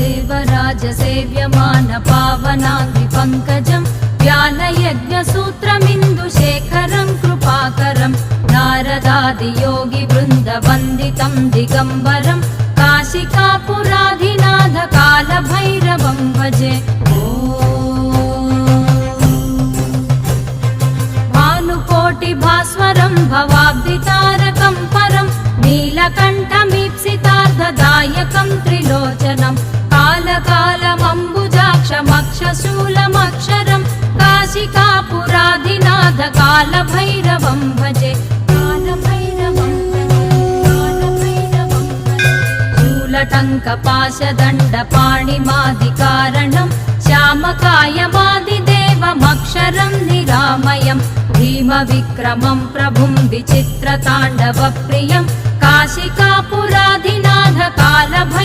देवराजसेव्यमान पावनाङ्गि पङ्कजम् व्यालयज्ञसूत्रमिन्दुशेखरं कृपाकरं नारदादियोगिवृन्दवन्दितं दिगम्बरं काशिकापुराधिनाथ कालभैरवं भजे ॐ भानुकोटिभास्वरं भवाब्दितारकं परं नीलकण्ठमीप्सितार्धदायकं शूलमक्षरं काशिकापुराधिनाथकालभैरवं भजे शूलटङ्कपाशदण्डपाणिमादिकारणं श्यामकायमादिदेवमक्षरं निरामयम् भीमविक्रमं प्रभुं विचित्रताण्डवप्रियं काशिकापुराधिनाथकालभ